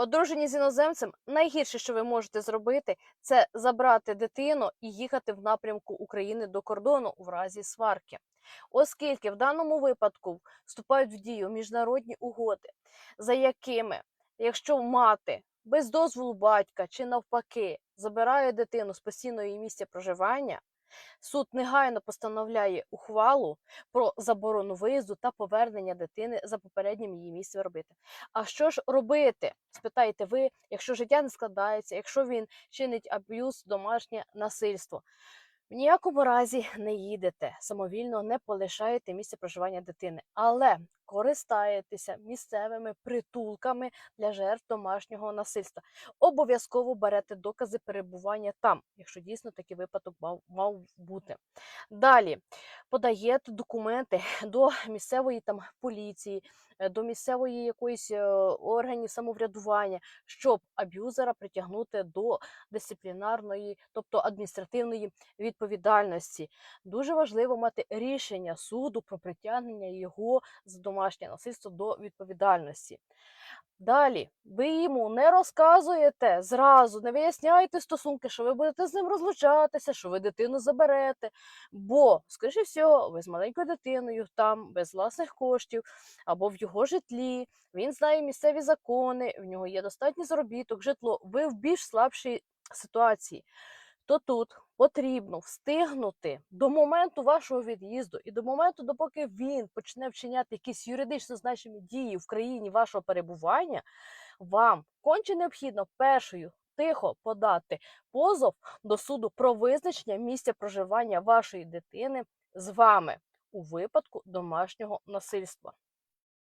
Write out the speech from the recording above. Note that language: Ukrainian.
Одружені з іноземцем найгірше, що ви можете зробити, це забрати дитину і їхати в напрямку України до кордону в разі сварки. Оскільки в даному випадку вступають в дію міжнародні угоди, за якими, якщо мати без дозволу батька чи навпаки забирає дитину з постійного її місця проживання, суд негайно постановляє ухвалу про заборону виїзду та повернення дитини за попереднім її місцем робити. А що ж робити? Спитаєте ви, якщо життя не складається, якщо він чинить аб'юз, домашнє насильство. В ніякому разі не їдете самовільно, не полишаєте місце проживання дитини, але користаєтеся місцевими притулками для жертв домашнього насильства. Обов'язково берете докази перебування там, якщо дійсно такий випадок мав, мав бути. Далі подаєте документи до місцевої там поліції, е, до місцевої якоїсь е, органів самоврядування, щоб аб'юзера притягнути до дисциплінарної, тобто адміністративної відповідальності. Дуже важливо мати рішення суду про притягнення його за домашнє насильство до відповідальності. Далі, ви йому не розказуєте зразу, не виясняєте стосунки, що ви будете з ним розлучатися, що ви дитину заберете. Бо, скоріше всього, ви з маленькою дитиною там, без власних коштів, або в його житлі, він знає місцеві закони, в нього є достатній заробіток, житло. Ви в більш слабшій ситуації. То тут потрібно встигнути до моменту вашого від'їзду і до моменту, допоки він почне вчиняти якісь юридично значимі дії в країні вашого перебування, вам конче необхідно першою тихо подати позов до суду про визначення місця проживання вашої дитини з вами у випадку домашнього насильства.